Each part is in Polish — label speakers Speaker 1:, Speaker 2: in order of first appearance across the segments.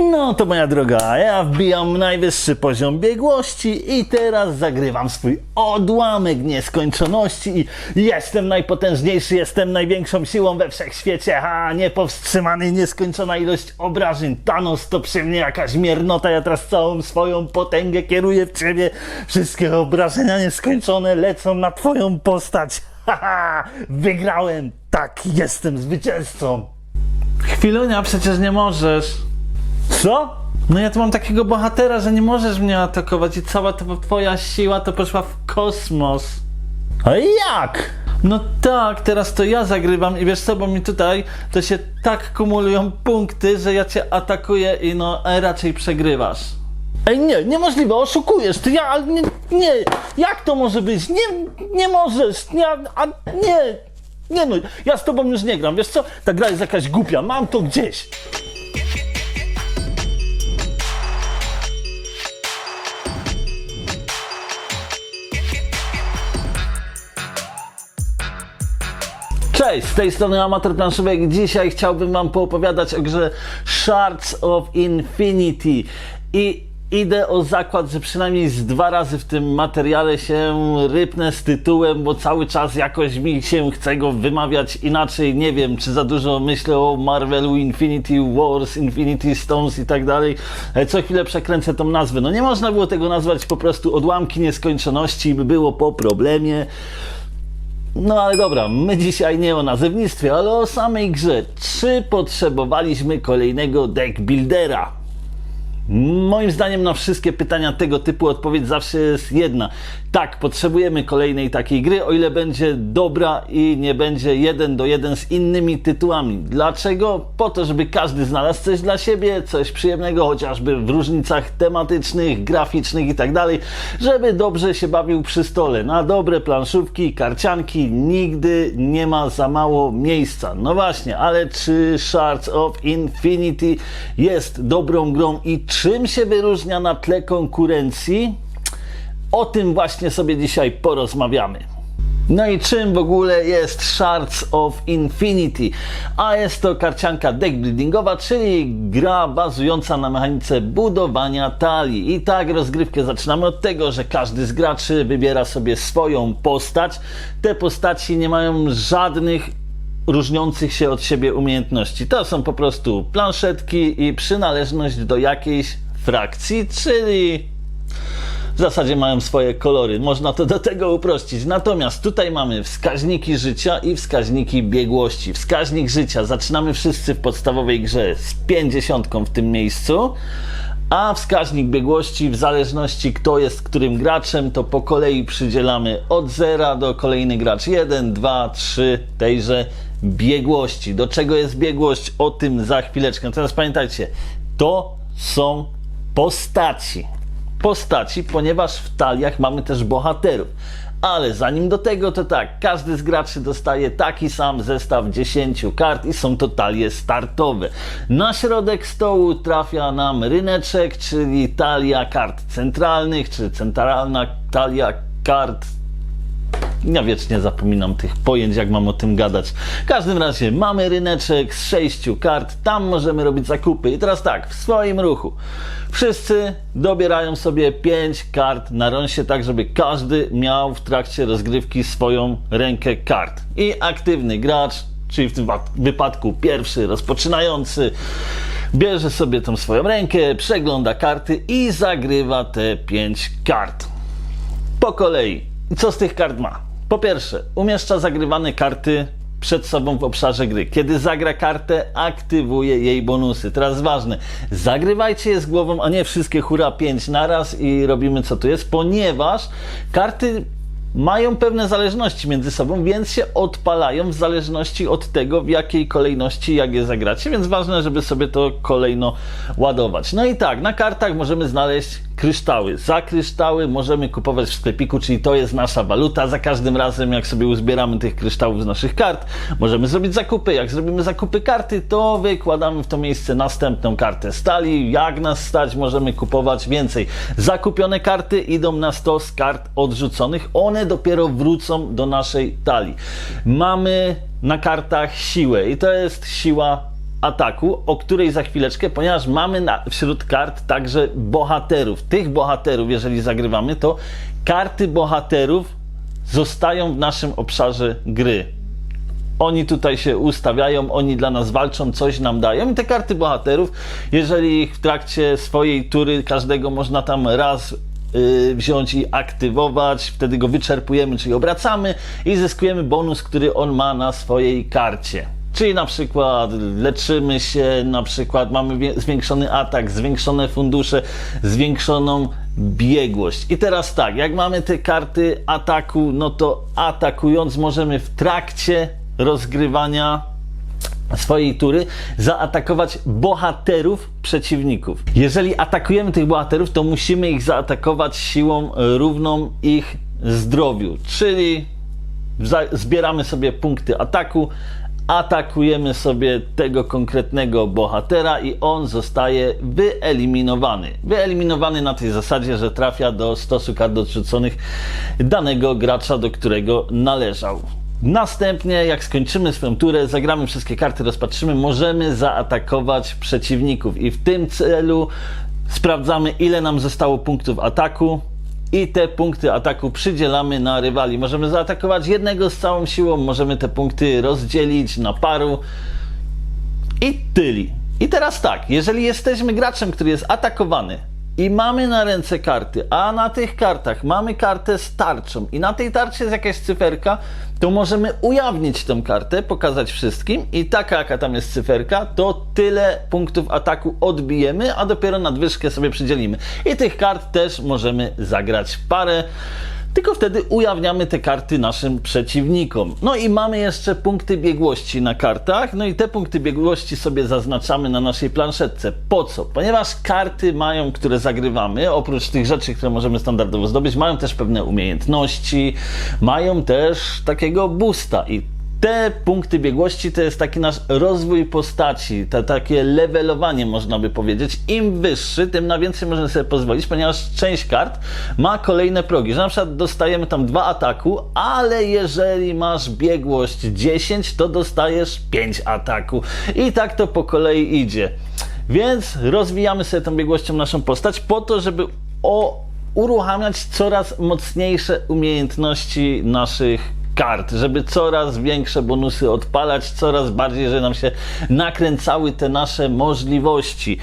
Speaker 1: No to moja droga, ja wbijam najwyższy poziom biegłości i teraz zagrywam swój odłamek nieskończoności i jestem najpotężniejszy, jestem największą siłą we wszechświecie, ha, niepowstrzymany, nieskończona ilość obrażeń. Thanos to przy mnie jakaś miernota, ja teraz całą swoją potęgę kieruję w ciebie. Wszystkie obrażenia nieskończone lecą na twoją postać. Haha, wygrałem, tak, jestem zwycięzcą.
Speaker 2: Chwilunia, przecież nie możesz.
Speaker 1: Co?
Speaker 2: No ja tu mam takiego bohatera, że nie możesz mnie atakować i cała ta twoja siła to poszła w kosmos.
Speaker 1: A jak?
Speaker 2: No tak, teraz to ja zagrywam i wiesz co, bo mi tutaj to się tak kumulują punkty, że ja cię atakuję i no e, raczej przegrywasz.
Speaker 1: Ej, nie, niemożliwe, oszukujesz, ty ja, ale nie, nie, jak to może być? Nie, nie możesz, nie, a nie, nie no, ja z tobą już nie gram, wiesz co, ta gra jest jakaś głupia, mam to gdzieś. Cześć, z tej strony Amator Planszówek. Dzisiaj chciałbym Wam poopowiadać o grze Shards of Infinity. I idę o zakład, że przynajmniej z dwa razy w tym materiale się rypnę z tytułem, bo cały czas jakoś mi się chce go wymawiać inaczej. Nie wiem, czy za dużo myślę o Marvelu Infinity Wars, Infinity Stones i tak dalej. E, Co chwilę przekręcę tą nazwę. No nie można było tego nazwać po prostu odłamki nieskończoności, by było po problemie. No ale dobra, my dzisiaj nie o nazewnictwie, ale o samej grze. Czy potrzebowaliśmy kolejnego deck buildera? Moim zdaniem na wszystkie pytania tego typu odpowiedź zawsze jest jedna. Tak, potrzebujemy kolejnej takiej gry, o ile będzie dobra i nie będzie jeden do jeden z innymi tytułami. Dlaczego? Po to, żeby każdy znalazł coś dla siebie, coś przyjemnego, chociażby w różnicach tematycznych, graficznych i tak żeby dobrze się bawił przy stole. Na dobre planszówki, karcianki nigdy nie ma za mało miejsca. No właśnie, ale czy Shards of Infinity jest dobrą grą i czym się wyróżnia na tle konkurencji? O tym właśnie sobie dzisiaj porozmawiamy. No i czym w ogóle jest Shards of Infinity? A jest to karcianka deckbuildingowa, czyli gra bazująca na mechanice budowania talii. I tak rozgrywkę zaczynamy od tego, że każdy z graczy wybiera sobie swoją postać. Te postaci nie mają żadnych różniących się od siebie umiejętności. To są po prostu planszetki i przynależność do jakiejś frakcji, czyli w zasadzie mają swoje kolory. Można to do tego uprościć. Natomiast tutaj mamy wskaźniki życia i wskaźniki biegłości. Wskaźnik życia zaczynamy wszyscy w podstawowej grze z 50 w tym miejscu. A wskaźnik biegłości, w zależności kto jest którym graczem, to po kolei przydzielamy od 0 do kolejny gracz 1, 2, 3 tejże biegłości. Do czego jest biegłość? O tym za chwileczkę. Teraz pamiętajcie, to są postaci. Postaci, ponieważ w taliach mamy też bohaterów. Ale zanim do tego, to tak, każdy z graczy dostaje taki sam zestaw 10 kart i są to talie startowe. Na środek stołu trafia nam ryneczek, czyli talia kart centralnych, czy centralna talia kart ja wiecznie zapominam tych pojęć, jak mam o tym gadać. W każdym razie mamy ryneczek z sześciu kart, tam możemy robić zakupy. I teraz tak, w swoim ruchu. Wszyscy dobierają sobie pięć kart na rąsie, tak żeby każdy miał w trakcie rozgrywki swoją rękę kart. I aktywny gracz, czyli w tym wypadku pierwszy, rozpoczynający, bierze sobie tą swoją rękę, przegląda karty i zagrywa te pięć kart. Po kolei. Co z tych kart ma? Po pierwsze, umieszcza zagrywane karty przed sobą w obszarze gry. Kiedy zagra kartę, aktywuje jej bonusy. Teraz ważne, zagrywajcie je z głową, a nie wszystkie hura 5 naraz i robimy co tu jest, ponieważ karty mają pewne zależności między sobą, więc się odpalają w zależności od tego, w jakiej kolejności jak je zagracie, więc ważne, żeby sobie to kolejno ładować. No i tak, na kartach możemy znaleźć kryształy. Za kryształy możemy kupować w sklepiku, czyli to jest nasza waluta. Za każdym razem, jak sobie uzbieramy tych kryształów z naszych kart, możemy zrobić zakupy. Jak zrobimy zakupy karty, to wykładamy w to miejsce następną kartę stali. Jak nas stać, możemy kupować więcej. Zakupione karty idą na stos kart odrzuconych. One dopiero wrócą do naszej talii. Mamy na kartach siłę i to jest siła ataku, o której za chwileczkę, ponieważ mamy na, wśród kart także bohaterów. Tych bohaterów, jeżeli zagrywamy, to karty bohaterów zostają w naszym obszarze gry. Oni tutaj się ustawiają, oni dla nas walczą, coś nam dają. I te karty bohaterów, jeżeli w trakcie swojej tury każdego można tam raz wziąć i aktywować, wtedy go wyczerpujemy, czyli obracamy i zyskujemy bonus, który on ma na swojej karcie. Czyli na przykład leczymy się, na przykład mamy zwiększony atak, zwiększone fundusze, zwiększoną biegłość. I teraz tak, jak mamy te karty ataku, no to atakując możemy w trakcie rozgrywania swojej tury zaatakować bohaterów przeciwników. Jeżeli atakujemy tych bohaterów, to musimy ich zaatakować siłą równą ich zdrowiu, czyli zbieramy sobie punkty ataku, atakujemy sobie tego konkretnego bohatera i on zostaje wyeliminowany. Wyeliminowany na tej zasadzie, że trafia do stosu kart odrzuconych danego gracza, do którego należał. Następnie, jak skończymy swoją turę, zagramy wszystkie karty, rozpatrzymy, możemy zaatakować przeciwników i w tym celu sprawdzamy, ile nam zostało punktów ataku, i te punkty ataku przydzielamy na rywali. Możemy zaatakować jednego z całą siłą, możemy te punkty rozdzielić na paru i tyli. I teraz tak, jeżeli jesteśmy graczem, który jest atakowany i mamy na ręce karty, a na tych kartach mamy kartę z tarczą i na tej tarczy jest jakaś cyferka, to możemy ujawnić tę kartę, pokazać wszystkim i taka jaka tam jest cyferka, to tyle punktów ataku odbijemy, a dopiero nadwyżkę sobie przydzielimy. I tych kart też możemy zagrać parę. Tylko wtedy ujawniamy te karty naszym przeciwnikom. No i mamy jeszcze punkty biegłości na kartach. No i te punkty biegłości sobie zaznaczamy na naszej planszetce. Po co? Ponieważ karty mają, które zagrywamy, oprócz tych rzeczy, które możemy standardowo zdobyć, mają też pewne umiejętności, mają też takiego boosta i te punkty biegłości to jest taki nasz rozwój postaci, to takie levelowanie można by powiedzieć. Im wyższy, tym na więcej możemy sobie pozwolić, ponieważ część kart ma kolejne progi, że na przykład dostajemy tam dwa ataku, ale jeżeli masz biegłość 10, to dostajesz 5 ataku. I tak to po kolei idzie. Więc rozwijamy sobie tą biegłością naszą postać po to, żeby o, uruchamiać coraz mocniejsze umiejętności naszych kart, żeby coraz większe bonusy odpalać, coraz bardziej, że nam się nakręcały te nasze możliwości.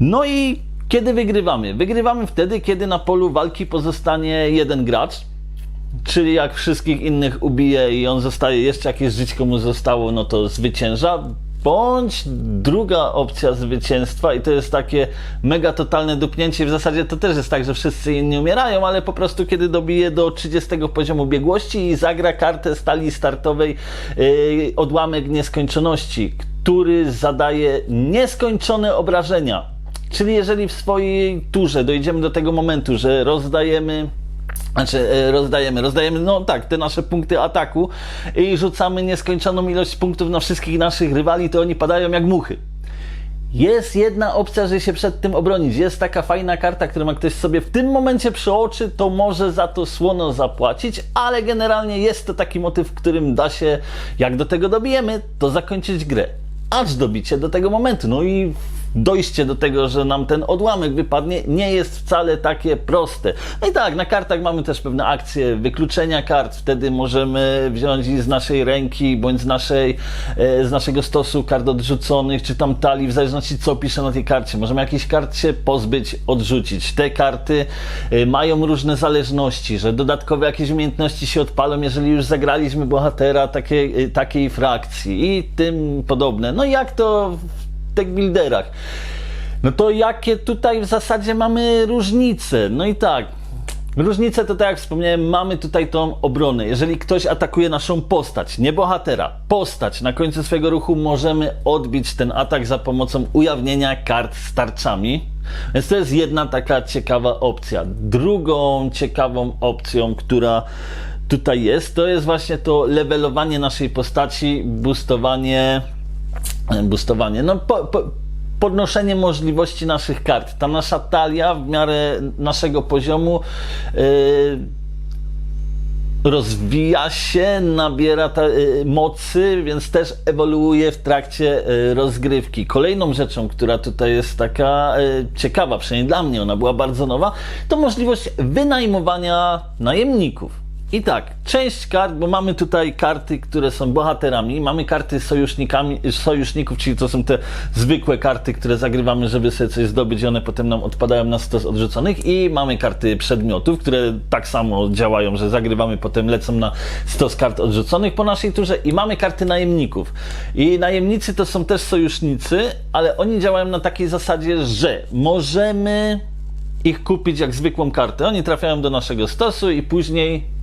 Speaker 1: No i kiedy wygrywamy? Wygrywamy wtedy, kiedy na polu walki pozostanie jeden gracz, czyli jak wszystkich innych ubije i on zostaje, jeszcze jakieś żyćko mu zostało, no to zwycięża. Bądź druga opcja zwycięstwa i to jest takie mega totalne dupnięcie. W zasadzie to też jest tak, że wszyscy inni umierają, ale po prostu kiedy dobije do 30 poziomu biegłości i zagra kartę stali startowej yy, odłamek nieskończoności, który zadaje nieskończone obrażenia. Czyli jeżeli w swojej turze dojdziemy do tego momentu, że rozdajemy znaczy, e, rozdajemy, rozdajemy, no tak, te nasze punkty ataku i rzucamy nieskończoną ilość punktów na wszystkich naszych rywali, to oni padają jak muchy. Jest jedna opcja, żeby się przed tym obronić. Jest taka fajna karta, którą jak ktoś sobie w tym momencie przeoczy, to może za to słono zapłacić, ale generalnie jest to taki motyw, w którym da się, jak do tego dobijemy, to zakończyć grę. Acz dobicie do tego momentu. No i dojście do tego, że nam ten odłamek wypadnie, nie jest wcale takie proste. No i tak, na kartach mamy też pewne akcje wykluczenia kart. Wtedy możemy wziąć z naszej ręki, bądź z, naszej, e, z naszego stosu kart odrzuconych, czy tam talii, w zależności co pisze na tej karcie. Możemy jakiś kart się pozbyć, odrzucić. Te karty e, mają różne zależności, że dodatkowe jakieś umiejętności się odpalą, jeżeli już zagraliśmy bohatera takiej, e, takiej frakcji i tym podobne. No i jak to tech builderach. No to jakie tutaj w zasadzie mamy różnice? No i tak. Różnice to tak jak wspomniałem, mamy tutaj tą obronę. Jeżeli ktoś atakuje naszą postać, nie bohatera, postać na końcu swojego ruchu możemy odbić ten atak za pomocą ujawnienia kart z tarczami. Więc to jest jedna taka ciekawa opcja. Drugą ciekawą opcją, która tutaj jest, to jest właśnie to levelowanie naszej postaci, boostowanie boostowanie. No, po, po, podnoszenie możliwości naszych kart. Ta nasza talia w miarę naszego poziomu yy, rozwija się, nabiera ta, y, mocy, więc też ewoluuje w trakcie y, rozgrywki. Kolejną rzeczą, która tutaj jest taka y, ciekawa, przynajmniej dla mnie ona była bardzo nowa, to możliwość wynajmowania najemników. I tak, część kart, bo mamy tutaj karty, które są bohaterami, mamy karty sojusznikami, sojuszników, czyli to są te zwykłe karty, które zagrywamy, żeby sobie coś zdobyć i one potem nam odpadają na stos odrzuconych i mamy karty przedmiotów, które tak samo działają, że zagrywamy, potem lecą na stos kart odrzuconych po naszej turze i mamy karty najemników. I najemnicy to są też sojusznicy, ale oni działają na takiej zasadzie, że możemy ich kupić jak zwykłą kartę. Oni trafiają do naszego stosu i później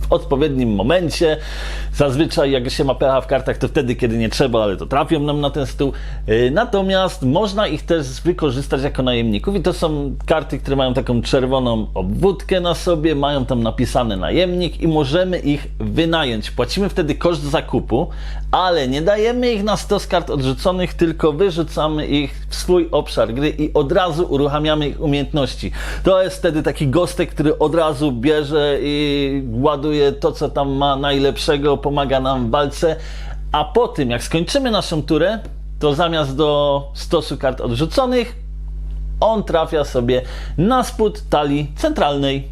Speaker 1: w odpowiednim momencie. Zazwyczaj jak się ma pecha w kartach, to wtedy, kiedy nie trzeba, ale to trafią nam na ten stół. Yy, Natomiast można ich też wykorzystać jako najemników i to są karty, które mają taką czerwoną obwódkę na sobie, mają tam napisane najemnik i możemy ich wynająć. Płacimy wtedy koszt zakupu, ale nie dajemy ich na stos kart odrzuconych, tylko wyrzucamy ich w swój obszar gry i od razu uruchamiamy ich umiejętności. To jest wtedy taki gostek, który od razu bierze i ładuje to, co tam ma najlepszego, pomaga nam w walce, a po tym, jak skończymy naszą turę, to zamiast do stosu kart odrzuconych, on trafia sobie na spód talii centralnej.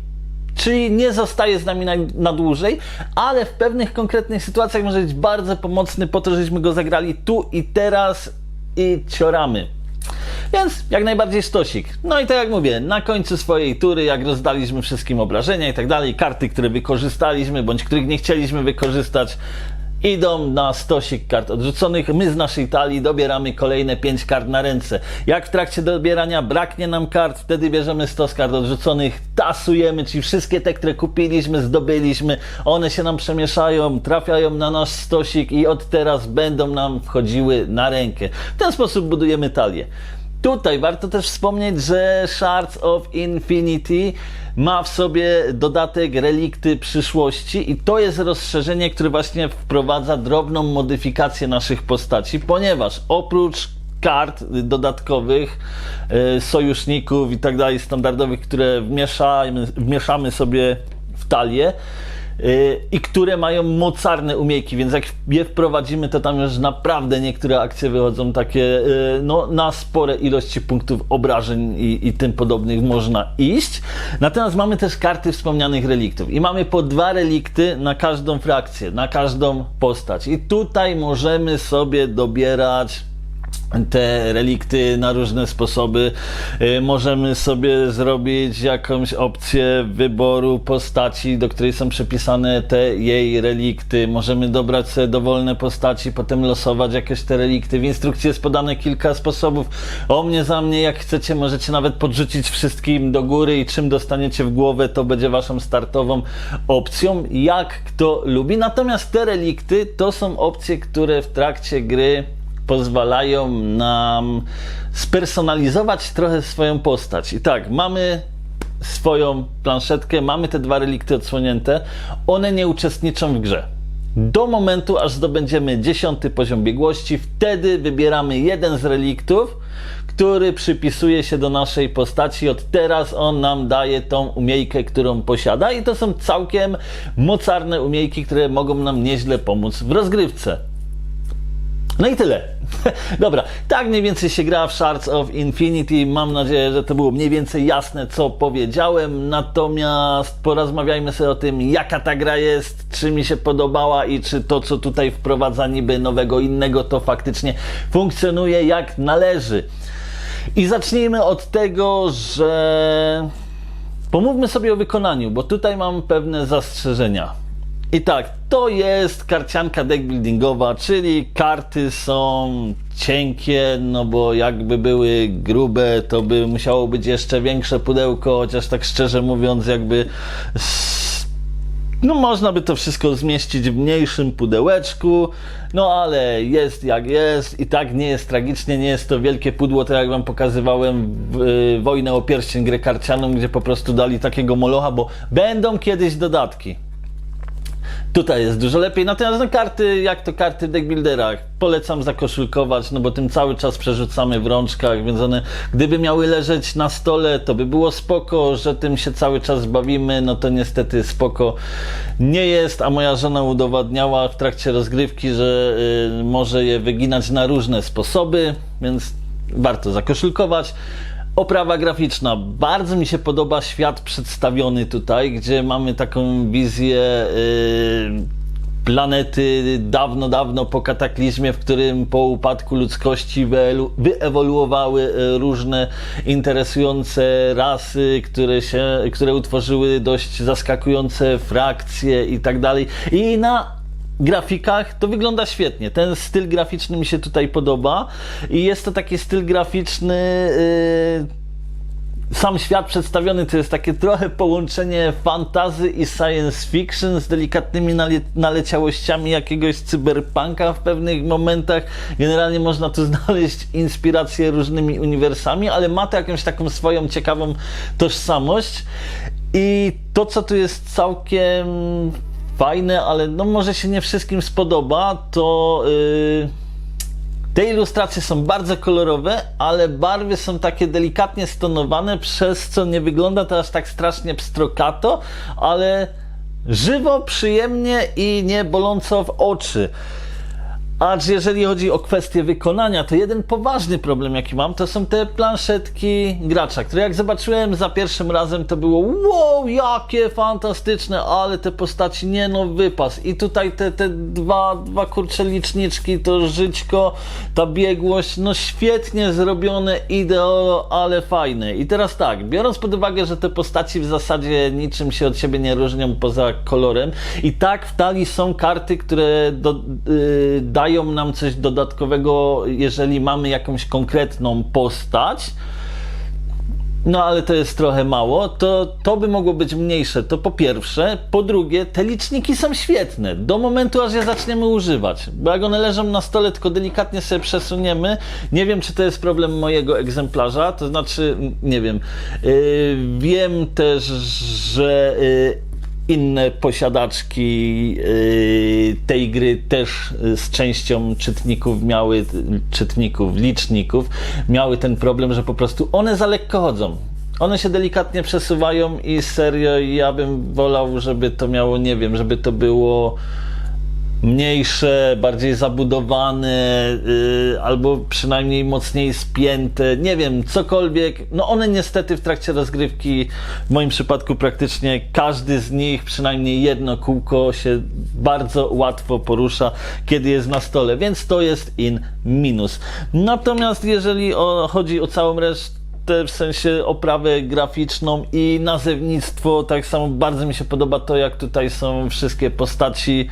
Speaker 1: Czyli nie zostaje z nami na, na dłużej, ale w pewnych konkretnych sytuacjach może być bardzo pomocny po to, żebyśmy go zagrali tu i teraz i cioramy. Więc jak najbardziej stosik. No i tak jak mówię, na końcu swojej tury, jak rozdaliśmy wszystkim obrażenia i tak dalej, karty, które wykorzystaliśmy, bądź których nie chcieliśmy wykorzystać, idą na stosik kart odrzuconych. My z naszej talii dobieramy kolejne 5 kart na ręce. Jak w trakcie dobierania braknie nam kart, wtedy bierzemy stos kart odrzuconych, tasujemy, czyli wszystkie te, które kupiliśmy, zdobyliśmy, one się nam przemieszają, trafiają na nasz stosik i od teraz będą nam wchodziły na rękę. W ten sposób budujemy talię. Tutaj warto też wspomnieć, że Shards of Infinity ma w sobie dodatek relikty przyszłości i to jest rozszerzenie, które właśnie wprowadza drobną modyfikację naszych postaci, ponieważ oprócz kart dodatkowych, e, sojuszników i tak dalej, standardowych, które wmieszamy, wmieszamy sobie w talię, i które mają mocarne umiejki, więc jak je wprowadzimy, to tam już naprawdę niektóre akcje wychodzą takie y, no, na spore ilości punktów obrażeń i, i tym podobnych można iść. Natomiast mamy też karty wspomnianych reliktów i mamy po dwa relikty na każdą frakcję, na każdą postać. I tutaj możemy sobie dobierać te relikty na różne sposoby. Y, Możemy sobie zrobić jakąś opcję wyboru postaci, do której są przypisane te jej relikty. Możemy dobrać sobie dowolne postaci, potem losować jakieś te relikty. W instrukcji jest podane kilka sposobów. O mnie, za mnie, jak chcecie, możecie nawet podrzucić wszystkim do góry i czym dostaniecie w głowę, to będzie waszą startową opcją, jak kto lubi. Natomiast te relikty to są opcje, które w trakcie gry pozwalają nam spersonalizować trochę swoją postać. I tak, mamy swoją planszetkę, mamy te dwa relikty odsłonięte, one nie uczestniczą w grze. Do momentu, aż zdobędziemy dziesiąty poziom biegłości, wtedy wybieramy jeden z reliktów, który przypisuje się do naszej postaci. Od teraz on nam daje tą umiejkę, którą posiada, i to są całkiem mocarne umiejki, które mogą nam nieźle pomóc w rozgrywce. No i tyle. Dobra, tak mniej więcej się gra w Shards of Infinity. Mam nadzieję, że to było mniej więcej jasne, co powiedziałem. Natomiast porozmawiajmy sobie o tym, jaka ta gra jest, czy mi się podobała i czy to, co tutaj wprowadza niby nowego, innego, to faktycznie funkcjonuje jak należy. I zacznijmy od tego, że pomówmy sobie o wykonaniu, bo tutaj mam pewne zastrzeżenia. I tak, to jest karcianka deckbuildingowa, czyli karty są cienkie, no bo jakby były grube, to by musiało być jeszcze większe pudełko, chociaż tak szczerze mówiąc, jakby no można by to wszystko zmieścić w mniejszym pudełeczku, no ale jest jak jest i tak nie jest tragicznie, nie jest to wielkie pudło, tak jak wam pokazywałem w y, Wojnę o Pierścień grę karcianą, gdzie po prostu dali takiego molocha, bo będą kiedyś dodatki. Tutaj jest dużo lepiej, natomiast no karty, jak to karty deckbuilderach, polecam zakoszulkować, no bo tym cały czas przerzucamy w rączkach, więc one gdyby miały leżeć na stole, to by było spoko, że tym się cały czas bawimy, no to niestety spoko nie jest, a moja żona udowadniała w trakcie rozgrywki, że y, może je wyginać na różne sposoby, więc warto zakoszulkować. Oprawa graficzna. Bardzo mi się podoba świat przedstawiony tutaj, gdzie mamy taką wizję yy, planety dawno, dawno po kataklizmie, w którym po upadku ludzkości wyewoluowały y, różne interesujące rasy, które, się, które utworzyły dość zaskakujące frakcje i tak dalej. I na grafikach to wygląda świetnie. Ten styl graficzny mi się tutaj podoba i jest to taki styl graficzny. Yy, sam świat przedstawiony to jest takie trochę połączenie fantazy i science fiction z delikatnymi nale- naleciałościami jakiegoś cyberpunka w pewnych momentach. Generalnie można tu znaleźć inspiracje różnymi uniwersami, ale ma to jakąś taką swoją ciekawą tożsamość. I to, co tu jest całkiem fajne, ale no może się nie wszystkim spodoba, to yy, te ilustracje są bardzo kolorowe, ale barwy są takie delikatnie stonowane, przez co nie wygląda to aż tak strasznie pstrokato, ale żywo, przyjemnie i nie boląco w oczy. Acz jeżeli chodzi o kwestię wykonania, to jeden poważny problem, jaki mam, to są te planszetki gracza, które jak zobaczyłem za pierwszym razem, to było wow, jakie fantastyczne, ale te postaci, nie no, wypas. I tutaj te, te dwa, dwa kurcze liczniczki, to żyćko, ta biegłość, no świetnie zrobione, ideo, ale fajne. I teraz tak, biorąc pod uwagę, że te postaci w zasadzie niczym się od siebie nie różnią poza kolorem, i tak w talii są karty, które do, yy, dają nam coś dodatkowego, jeżeli mamy jakąś konkretną postać. No ale to jest trochę mało, to, to by mogło być mniejsze, to po pierwsze. Po drugie, te liczniki są świetne, do momentu aż je zaczniemy używać. Bo jak one leżą na stole, tylko delikatnie sobie przesuniemy, nie wiem czy to jest problem mojego egzemplarza, to znaczy, nie wiem. Yy, wiem też, że yy, inne posiadaczki yy, tej gry też yy, z częścią czytników miały, y, czytników, liczników, miały ten problem, że po prostu one za lekko chodzą. One się delikatnie przesuwają i serio ja bym wolał, żeby to miało, nie wiem, żeby to było mniejsze, bardziej zabudowane, yy, albo przynajmniej mocniej spięte, nie wiem, cokolwiek. No one niestety w trakcie rozgrywki, w moim przypadku praktycznie każdy z nich, przynajmniej jedno kółko się bardzo łatwo porusza, kiedy jest na stole, więc to jest in minus. Natomiast jeżeli o, chodzi o całą resztę, w sensie oprawę graficzną i nazewnictwo. Tak samo bardzo mi się podoba to, jak tutaj są wszystkie postaci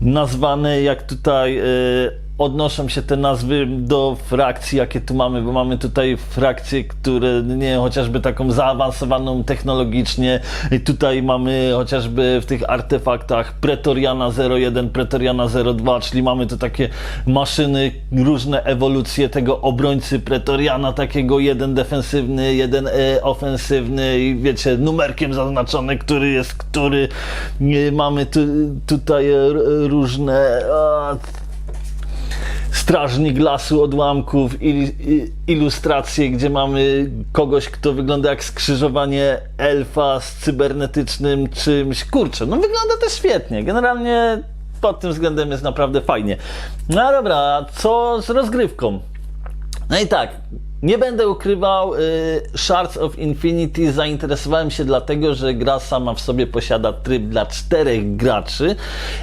Speaker 1: nazwane, jak tutaj y, odnoszą się te nazwy do frakcji, jakie tu mamy, bo mamy tutaj frakcje, które, nie chociażby taką zaawansowaną technologicznie. I tutaj mamy chociażby w tych artefaktach Pretoriana 01, Pretoriana 02, czyli mamy tu takie maszyny, różne ewolucje tego obrońcy Pretoriana, takiego jeden defensywny, jeden e, ofensywny i wiecie, numerkiem zaznaczony, który jest który. Mamy tu, tutaj różne a, strażnik lasu odłamków, ilustracje, gdzie mamy kogoś, kto wygląda jak skrzyżowanie elfa z cybernetycznym czymś. Kurczę, no wygląda to świetnie. Generalnie pod tym względem jest naprawdę fajnie. No dobra, a co z rozgrywką? No i tak, nie będę ukrywał, y, Shards of Infinity zainteresowałem się dlatego, że gra sama w sobie posiada tryb dla czterech graczy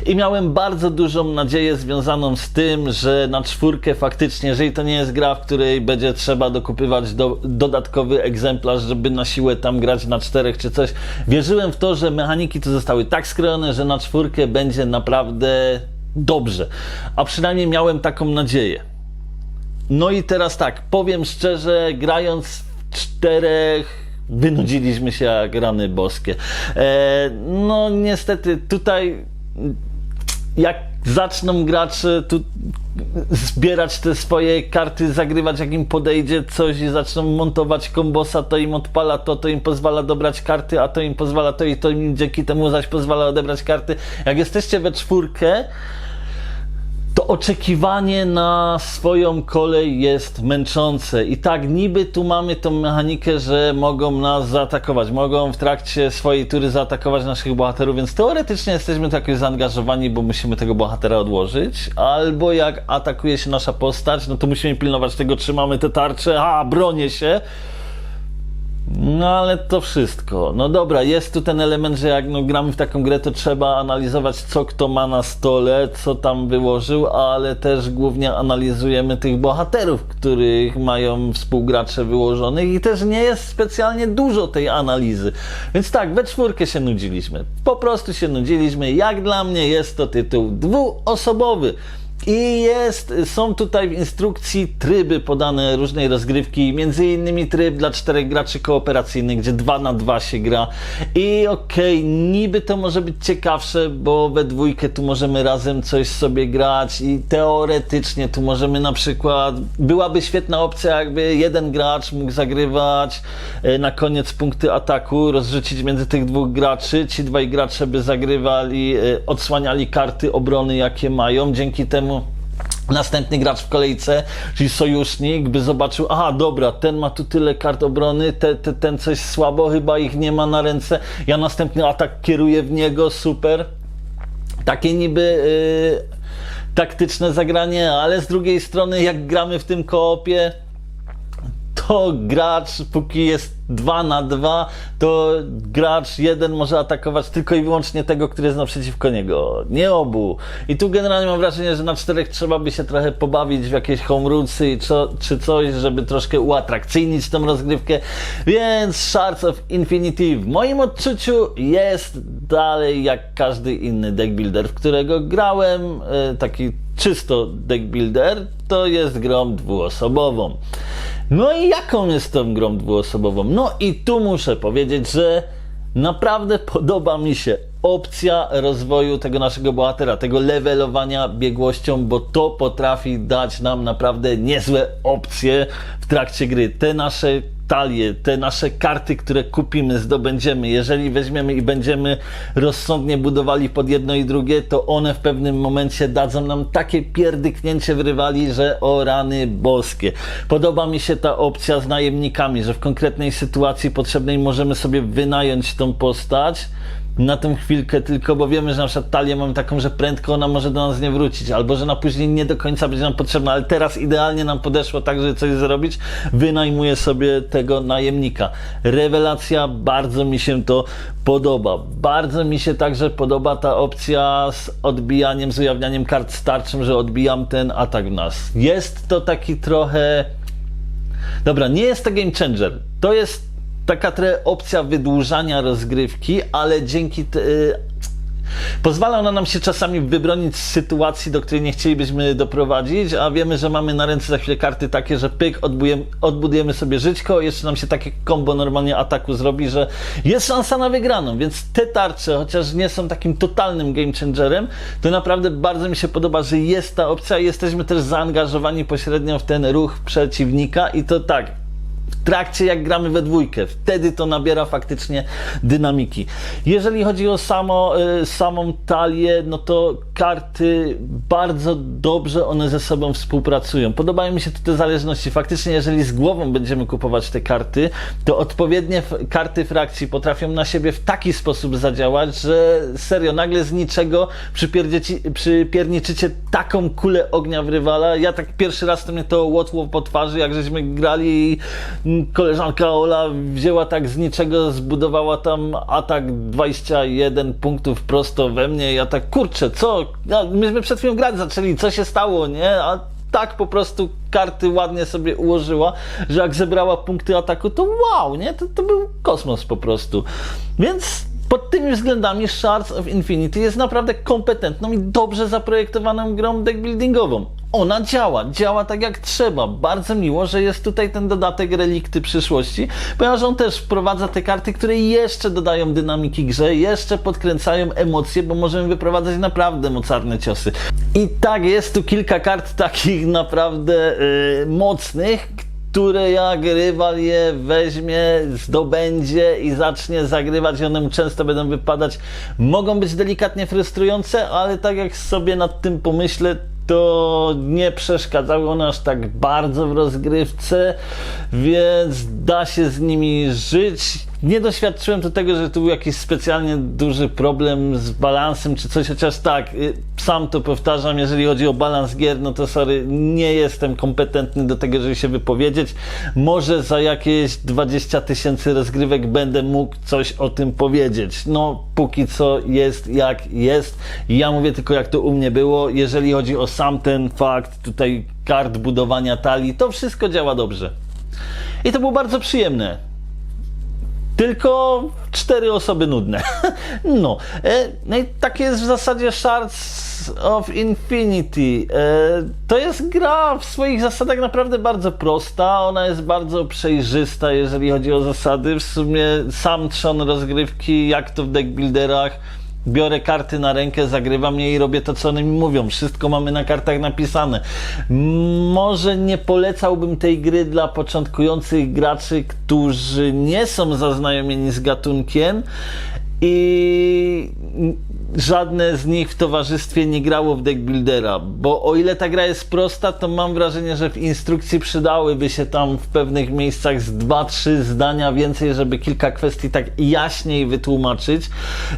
Speaker 1: i miałem bardzo dużą nadzieję związaną z tym, że na czwórkę faktycznie, jeżeli to nie jest gra, w której będzie trzeba dokupywać do, dodatkowy egzemplarz, żeby na siłę tam grać na czterech czy coś, wierzyłem w to, że mechaniki tu zostały tak skrojone, że na czwórkę będzie naprawdę dobrze. A przynajmniej miałem taką nadzieję. No i teraz tak, powiem szczerze, grając w czterech, wynudziliśmy się jak rany boskie. E, no niestety tutaj, jak zaczną gracze tu zbierać te swoje karty, zagrywać jak im podejdzie coś i zaczną montować kombosa, to im odpala to, to im pozwala dobrać karty, a to im pozwala to i to im dzięki temu zaś pozwala odebrać karty. Jak jesteście we czwórkę, to oczekiwanie na swoją kolej jest męczące. I tak niby tu mamy tą mechanikę, że mogą nas zaatakować, mogą w trakcie swojej tury zaatakować naszych bohaterów, więc teoretycznie jesteśmy tak jakoś zaangażowani, bo musimy tego bohatera odłożyć. Albo jak atakuje się nasza postać, no to musimy pilnować tego, trzymamy te tarcze, a bronię się. No ale to wszystko. No dobra, jest tu ten element, że jak no, gramy w taką grę, to trzeba analizować, co kto ma na stole, co tam wyłożył, ale też głównie analizujemy tych bohaterów, których mają współgracze wyłożonych i też nie jest specjalnie dużo tej analizy. Więc tak, we czwórkę się nudziliśmy. Po prostu się nudziliśmy. Jak dla mnie jest to tytuł dwuosobowy. I jest, są tutaj w instrukcji tryby podane różnej rozgrywki, między innymi tryb dla czterech graczy kooperacyjnych, gdzie dwa na dwa się gra. I okej, niby to może być ciekawsze, bo we dwójkę tu możemy razem coś sobie grać i teoretycznie tu możemy na przykład, byłaby świetna opcja, jakby jeden gracz mógł zagrywać e, na koniec punkty ataku, rozrzucić między tych dwóch graczy, ci dwaj gracze by zagrywali, e, odsłaniali karty obrony, jakie mają, dzięki temu Następny gracz w kolejce, czyli sojusznik, by zobaczył, aha, dobra, ten ma tu tyle kart obrony, te, te, ten coś słabo, chyba ich nie ma na ręce. Ja następny atak kieruję w niego, super. Takie niby yy, taktyczne zagranie, ale z drugiej strony, jak gramy w tym koopie, to gracz, póki jest 2 na 2, to gracz jeden może atakować tylko i wyłącznie tego, który jest naprzeciwko niego, nie obu. I tu generalnie mam wrażenie, że na czterech trzeba by się trochę pobawić w jakieś home rootsy i co, czy coś, żeby troszkę uatrakcyjnić tą rozgrywkę. Więc Shards of Infinity w moim odczuciu jest dalej jak każdy inny deck builder, w którego grałem, e, taki czysto deck builder, to jest grą dwuosobową. No i jaką jest tą grą dwuosobową? No i tu muszę powiedzieć, że naprawdę podoba mi się opcja rozwoju tego naszego bohatera, tego levelowania biegłością, bo to potrafi dać nam naprawdę niezłe opcje w trakcie gry. Te nasze talie, te nasze karty, które kupimy, zdobędziemy, jeżeli weźmiemy i będziemy rozsądnie budowali pod jedno i drugie, to one w pewnym momencie dadzą nam takie pierdyknięcie w rywali, że o rany boskie. Podoba mi się ta opcja z najemnikami, że w konkretnej sytuacji potrzebnej możemy sobie wynająć tą postać, na tą chwilkę tylko, bo wiemy, że na przykład talię mamy taką, że prędko ona może do nas nie wrócić, albo że na później nie do końca będzie nam potrzebna, ale teraz idealnie nam podeszło tak, żeby coś zrobić, wynajmuję sobie tego najemnika. Rewelacja, bardzo mi się to podoba. Bardzo mi się także podoba ta opcja z odbijaniem, z ujawnianiem kart starczym, że odbijam ten atak w nas. Jest to taki trochę... Dobra, nie jest to game changer. To jest taka trochę opcja wydłużania rozgrywki, ale dzięki. Y, Pozwala ona nam się czasami wybronić z sytuacji, do której nie chcielibyśmy doprowadzić, a wiemy, że mamy na ręce za chwilę karty takie, że pyk, odbudujemy, odbudujemy sobie żyćko, jeszcze nam się takie kombo normalnie ataku zrobi, że jest szansa na wygraną, więc te tarcze, chociaż nie są takim totalnym game changerem, to naprawdę bardzo mi się podoba, że jest ta opcja i jesteśmy też zaangażowani pośrednio w ten ruch przeciwnika i to tak, w trakcie jak gramy we dwójkę. Wtedy to nabiera faktycznie dynamiki. Jeżeli chodzi o samo, y, samą talię, no to karty bardzo dobrze one ze sobą współpracują. Podobają mi się te zależności. Faktycznie, jeżeli z głową będziemy kupować te karty, to odpowiednie karty frakcji potrafią na siebie w taki sposób zadziałać, że serio, nagle z niczego przypierniczycie taką kulę ognia w rywala. Ja tak pierwszy raz to mnie to łotło po twarzy, jak żeśmy grali i koleżanka Ola wzięła tak z niczego, zbudowała tam atak 21 punktów prosto we mnie. Ja tak, kurczę, co? Ja, myśmy przed chwilą grać zaczęli, co się stało, nie? A tak po prostu karty ładnie sobie ułożyła, że jak zebrała punkty ataku, to wow, nie? To, to był kosmos po prostu. Więc Pod tymi względami Shards of Infinity jest naprawdę kompetentną i dobrze zaprojektowaną grą deckbuildingową. Ona działa, działa tak jak trzeba. Bardzo miło, że jest tutaj ten dodatek relikty przyszłości, ponieważ on też wprowadza te karty, które jeszcze dodają dynamiki grze, jeszcze podkręcają emocje, bo możemy wyprowadzać naprawdę mocarne ciosy. I tak, jest tu kilka kart takich naprawdę yy, mocnych, które jak rywal je weźmie, zdobędzie i zacznie zagrywać one mu często będą wypadać, mogą być delikatnie frustrujące, ale tak jak sobie nad tym pomyślę, to nie przeszkadzały one aż tak bardzo w rozgrywce, więc da się z nimi żyć. Nie doświadczyłem tu tego, że tu był jakiś specjalnie duży problem z balansem czy coś, chociaż tak, y, sam to powtarzam, jeżeli chodzi o balans gier, no to sorry, nie jestem kompetentny do tego, żeby się wypowiedzieć. Może za jakieś 20 tysięcy rozgrywek będę mógł coś o tym powiedzieć. No, póki co jest jak jest. Ja mówię tylko jak to u mnie było. Jeżeli chodzi o sam ten fakt tutaj kart budowania talii, to wszystko działa dobrze. I to było bardzo przyjemne. Tylko cztery osoby nudne. No, e, no i tak jest w zasadzie Shards of Infinity. E, to jest gra w swoich zasadach naprawdę bardzo prosta. Ona jest bardzo przejrzysta, jeżeli chodzi o zasady. W sumie sam trzon rozgrywki, jak to w deckbuilderach. Biorę karty na rękę, zagrywam je i robię to, co one mi mówią. Wszystko mamy na kartach napisane. Może nie polecałbym tej gry dla początkujących graczy, którzy nie są zaznajomieni z gatunkiem i żadne z nich w towarzystwie nie grało w deckbuildera, bo o ile ta gra jest prosta, to mam wrażenie, że w instrukcji przydałyby się tam w pewnych miejscach z dwa, trzy zdania więcej, żeby kilka kwestii tak jaśniej wytłumaczyć.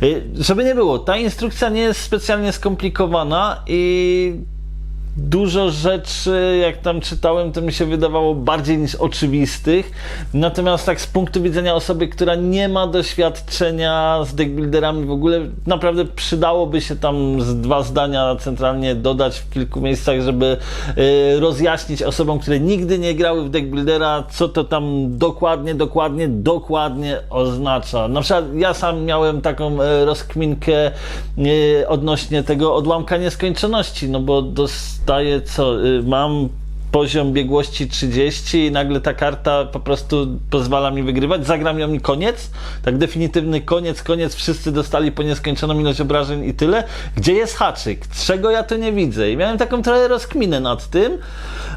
Speaker 1: Y, Żeby nie było, ta instrukcja nie jest specjalnie skomplikowana i dużo rzeczy, jak tam czytałem, to mi się wydawało bardziej niż oczywistych. Natomiast tak z punktu widzenia osoby, która nie ma doświadczenia z deckbuilderami w ogóle, naprawdę przydałoby się tam z dwa zdania centralnie dodać w kilku miejscach, żeby y, rozjaśnić osobom, które nigdy nie grały w deckbuildera, co to tam dokładnie, dokładnie, dokładnie oznacza. Na przykład ja sam miałem taką e, rozkminkę e, odnośnie tego odłamka nieskończoności, no bo dostaję co, y, mam poziom biegłości 30 i nagle ta karta po prostu pozwala mi wygrywać, zagram ją i koniec, tak definitywny koniec, koniec, wszyscy dostali po nieskończoną ilość obrażeń i tyle. Gdzie jest haczyk? Czego ja tu nie widzę? I miałem taką trochę rozkminę nad tym.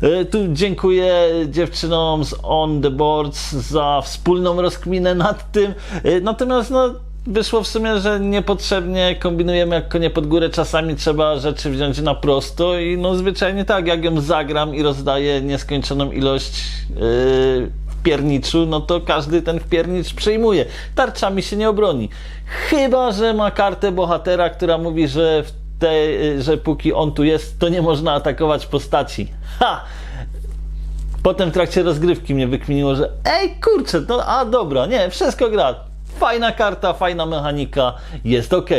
Speaker 1: Y, Tu dziękuję dziewczynom z On The Boards za wspólną rozkminę nad tym. Y, Natomiast no wyszło w sumie, że niepotrzebnie kombinujemy jak konie pod górę. Czasami trzeba rzeczy wziąć na prosto i no zwyczajnie tak, jak ją zagram i rozdaję nieskończoną ilość yy, wpierniczu, no to każdy ten wpiernicz przyjmuje. Tarczami się nie obroni. Chyba, że ma kartę bohatera, która mówi, że w tej, yy, że póki on tu jest, to nie można atakować postaci. Ha! Potem w trakcie rozgrywki mnie wykminiło, że ej kurczę, no a dobra, nie, wszystko gra. Fajna karta, fajna mechanika, jest ok.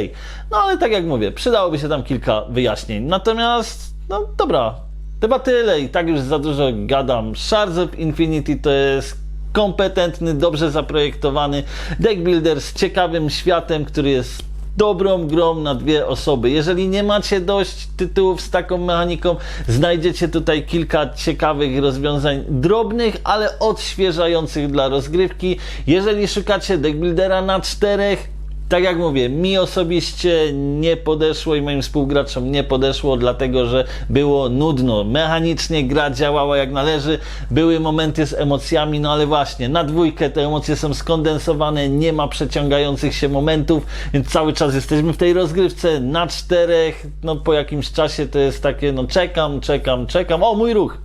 Speaker 1: No ale tak jak mówię, przydałoby się tam kilka wyjaśnień. Natomiast, no dobra, chyba tyle i tak już za dużo gadam. Shards of Infinity to jest kompetentny, dobrze zaprojektowany deck builder z ciekawym światem, który jest dobrą grą na dwie osoby. Jeżeli nie macie dość tytułów z taką mechaniką, znajdziecie tutaj kilka ciekawych rozwiązań drobnych, ale odświeżających dla rozgrywki. Jeżeli szukacie deckbuildera na czterech, tak jak mówię, mi osobiście nie podeszło i moim współgraczom nie podeszło, dlatego że było nudno. Mechanicznie gra działała jak należy, były momenty z emocjami, no ale właśnie na dwójkę te emocje są skondensowane, nie ma przeciągających się momentów, więc cały czas jesteśmy w tej rozgrywce na czterech. No po jakimś czasie to jest takie, no czekam, czekam, czekam. O, mój ruch!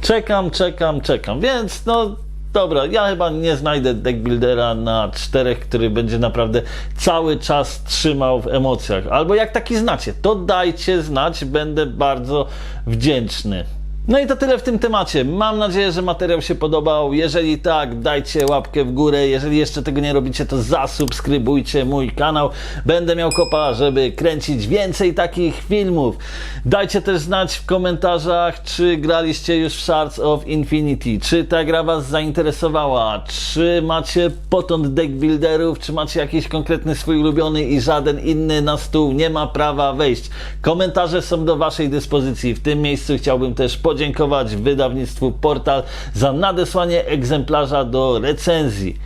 Speaker 1: Czekam, czekam, czekam. Więc no dobra, ja chyba nie znajdę deckbuildera na czterech, który będzie naprawdę cały czas trzymał w emocjach. Albo jak taki znacie, to dajcie znać, będę bardzo wdzięczny. No i to tyle w tym temacie. Mam nadzieję, że materiał się podobał. Jeżeli tak, dajcie łapkę w górę. Jeżeli jeszcze tego nie robicie, to zasubskrybujcie mój kanał. Będę miał kopa, żeby kręcić więcej takich filmów. Dajcie też znać w komentarzach, czy graliście już w Shards of Infinity. Czy ta gra Was zainteresowała? Czy macie potąd deck builderów? Czy macie jakiś konkretny swój ulubiony i żaden inny na stół nie ma prawa wejść? Komentarze są do Waszej dyspozycji. W tym miejscu chciałbym też podziękować wydawnictwu Portal za nadesłanie egzemplarza do recenzji.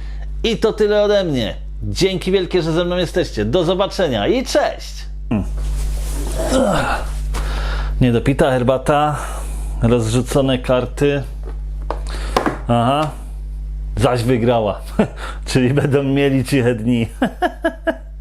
Speaker 1: I to tyle ode mnie. Dzięki wielkie, że ze mną jesteście. Do zobaczenia i cześć! Niedopita herbata, rozrzucone karty. Aha, zaś wygrała. Czyli będą mieli ciche dni.